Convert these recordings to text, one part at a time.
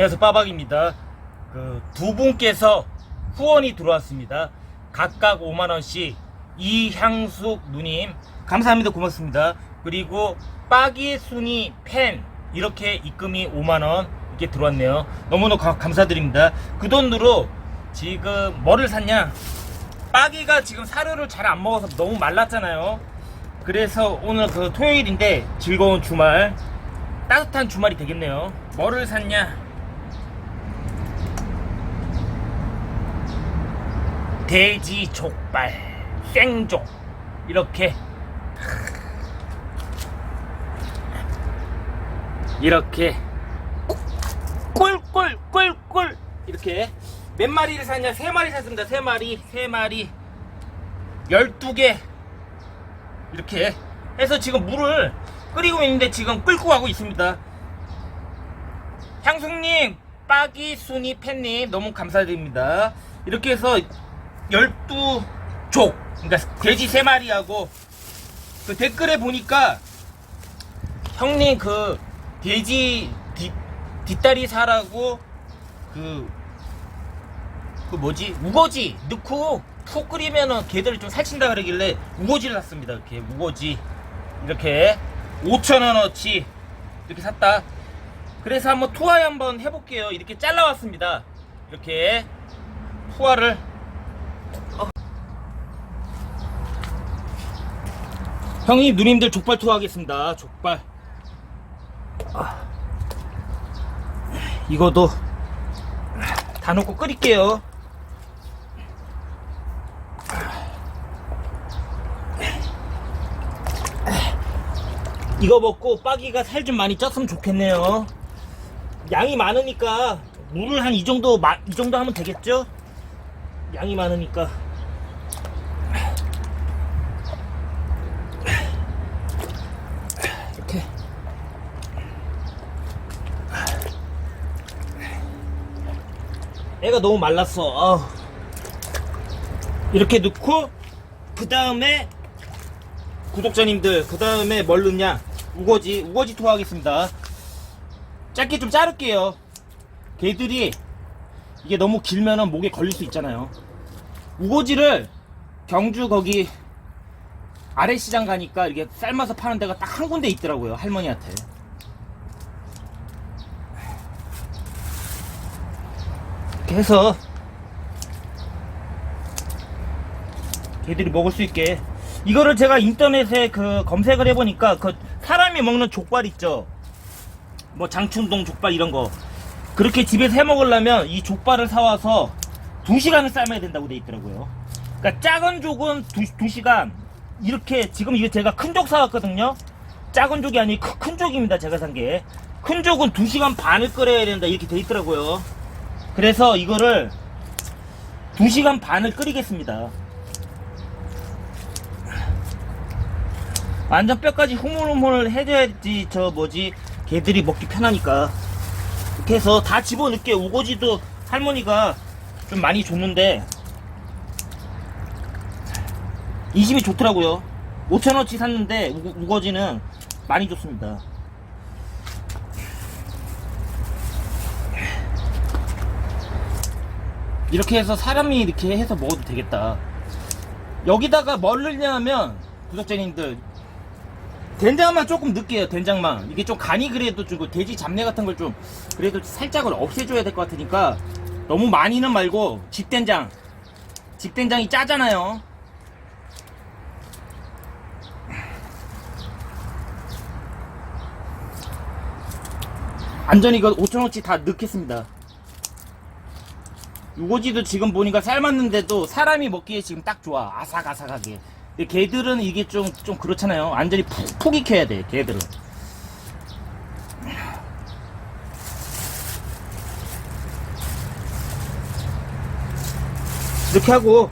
안녕하세요. 빠박입니다. 그 두 분께서 후원이 들어왔습니다. 각각 5만원씩 이향숙 누님 감사합니다. 고맙습니다. 그리고 빠기 순이 팬 이렇게 입금이 5만원 이렇게 들어왔네요. 너무너무 가- 감사드립니다. 그 돈으로 지금 뭐를 샀냐? 빠기가 지금 사료를 잘 안 먹어서 너무 말랐잖아요. 그래서 오늘 그 토요일인데 즐거운 주말 따뜻한 주말이 되겠네요. 뭐를 샀냐? 돼지 족발, 생족 이렇게 이렇게 꿀꿀꿀꿀 이렇게 몇 마리를 샀냐? 세 마리 샀습니다. 세 마리, 세 마리, 열두 개 이렇게 해서 지금 물을 끓이고 있는데 지금 끓고 가고 있습니다. 향숙님, 빠기, 순이, 팬님 너무 감사드립니다. 이렇게 해서 12족, 그러니까 돼지 3마리하고 그 댓글에 보니까 형님 그 돼지 뒷, 뒷다리 사라고 그, 그 뭐지? 우거지 넣고 푹 끓이면은 걔들이 좀 살찐다 그러길래 우거지를 샀습니다. 이렇게 우거지. 이렇게 5천원어치 이렇게 샀다. 그래서 한번 투하에 한번 해볼게요. 이렇게 잘라왔습니다. 이렇게 투하를 형님 누님들 족발 투하하겠습니다. 족발. 아. 이거도 다 넣고 끓일게요. 이거 먹고 빠기가 살 좀 많이 쪘으면 좋겠네요. 양이 많으니까 물을 한 이 정도 마- 이 정도 하면 되겠죠? 양이 많으니까. 애가 너무 말랐어. 아우. 이렇게 넣고 그 다음에 구독자님들 그 다음에 뭘 넣냐? 우거지 우거지 토하겠습니다. 짧게 좀 자를게요. 걔들이 이게 너무 길면은 목에 걸릴 수 있잖아요. 우거지를 경주 거기 아래 시장 가니까 이게 삶아서 파는 데가 딱 한 군데 있더라고요 할머니한테 이렇게 해서 걔들이 먹을 수 있게. 이거를 제가 인터넷에 그 검색을 해보니까 그 사람이 먹는 족발 있죠? 뭐 장충동 족발 이런 거. 그렇게 집에서 해 먹으려면 이 족발을 사와서 2시간을 삶아야 된다고 돼 있더라고요. 그러니까 작은 족은 2, 시간. 이렇게 지금 이거 제가 큰 족 사왔거든요. 작은 족이 아니고 큰, 큰 족입니다 제가 산게큰 족은 2시간 반을 끓여야 된다 이렇게 돼 있더라고요 그래서 이거를 2시간 반을 끓이겠습니다. 완전 뼈까지 흐물흐물 해줘야지 저 뭐지 개들이 먹기 편하니까. 이렇게 해서 다 집어넣게 우거지도 할머니가 좀 많이 줬는데. 이 집이 좋더라고요. 5천원치 샀는데 우, 우거지는 많이 줬습니다 이렇게 해서 사람이 이렇게 해서 먹어도 되겠다. 여기다가 뭘 넣냐면 구독자님들 된장만 조금 넣을게요 된장만. 이게 좀 간이 그래도 좀 돼지 잡내 같은 걸 좀 그래도 살짝은 없애줘야 될 것 같으니까 너무 많이는 말고 집된장. 집된장이 짜잖아요. 완전히 이거 5천원치 다 넣겠습니다 우거지도 지금 보니까 삶았는데도 사람이 먹기에 지금 딱 좋아. 아삭아삭하게. 근데 개들은 이게 좀, 좀 그렇잖아요. 완전히 푹, 푹 익혀야 돼 개들은. 이렇게 하고.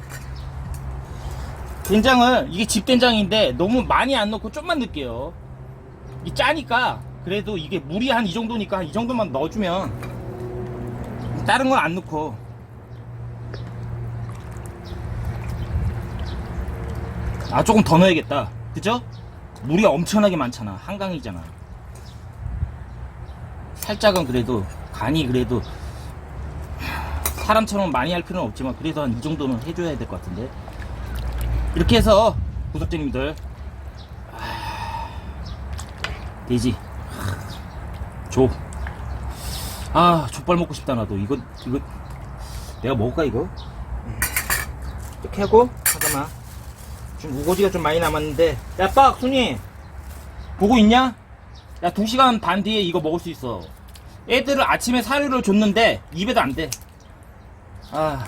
된장을 이게 집된장인데 너무 많이 안 넣고 좀만 넣을게요. 이 짜니까 그래도 이게 물이 한 이 정도니까 이 정도만 넣어주면 다른 건 안 넣고 아 조금 더 넣어야겠다. 그죠? 물이 엄청나게 많잖아. 한강이잖아. 살짝은 그래도 간이 그래도 사람처럼 많이 할 필요는 없지만 그래도 한 이 정도는 해줘야 될 것 같은데. 이렇게 해서 구독자님들. 아, 돼지. 조. 아 족발 먹고 싶다 나도. 이거 이거 내가 먹을까 이거? 이렇게 하고 잠깐만 지금 우거지가 좀 많이 남았는데 야 빡 순이 보고 있냐? 야 2시간 반 뒤에 이거 먹을 수 있어 애들을 아침에 사료를 줬는데 입에도 안돼 아.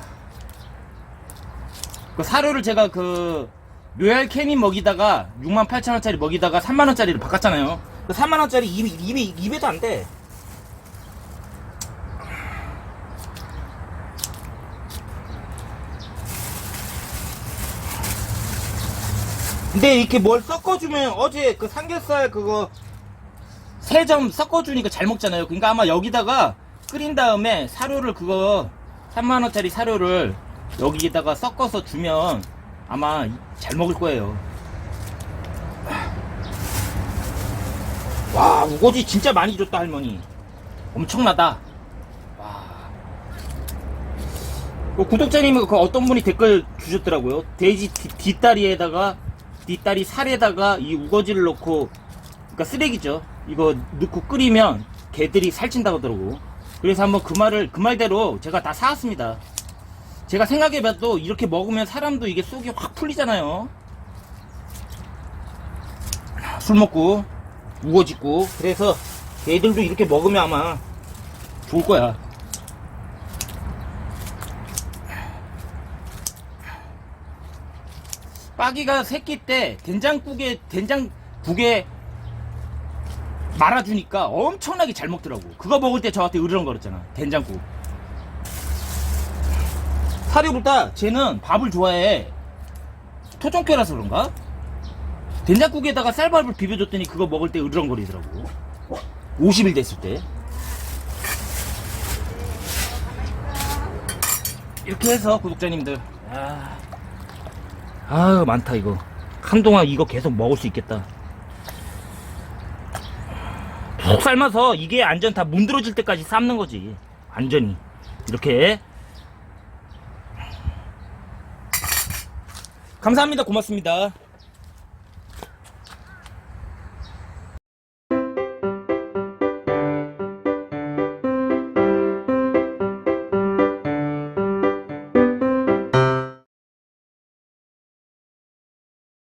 그 사료를 제가 그 로얄 캐닌 먹이다가 6만 8천 원짜리 먹이다가 3만 원짜리를 바꿨잖아요. 그 3만 원짜리 입, 입에 입에도 안 돼. 근데 이렇게 뭘 섞어주면 어제 그 삼겹살 그거 세 점 섞어주니까 잘 먹잖아요. 그러니까 아마 여기다가 끓인 다음에 사료를 그거 3만원짜리 사료를 여기에다가 섞어서 주면 아마 잘 먹을 거예요. 와, 우거지 진짜 많이 줬다, 할머니. 엄청나다. 와. 그 구독자님이 그 어떤 분이 댓글 주셨더라고요. 돼지 뒷- 뒷다리에다가, 뒷다리 살에다가 이 우거지를 넣고, 그러니까 쓰레기죠. 이거 넣고 끓이면 개들이 살찐다고 하더라고. 그래서 한번 그 말을, 그 말대로 제가 다 사왔습니다. 제가 생각해봐도 이렇게 먹으면 사람도 이게 속이 확 풀리잖아요. 술 먹고, 우거짓고. 그래서 애들도 이렇게 먹으면 아마 좋을 거야. 빠기가 새끼 때 된장국에, 된장국에 말아주니까 엄청나게 잘 먹더라고. 그거 먹을 때 저한테 으르렁거렸잖아. 된장국. 사료보다 쟤는 밥을 좋아해. 토종캐라서 그런가? 된장국에다가 쌀밥을 비벼줬더니 그거 먹을 때 으르렁거리더라고. 50일 됐을 때. 이렇게 해서 구독자님들. 아, 아유, 많다, 이거. 한동안 이거 계속 먹을 수 있겠다. 푹 삶아서 이게 완전 다 문드러질 때까지 삶는 거지. 완전히. 이렇게. 감사합니다. 고맙습니다.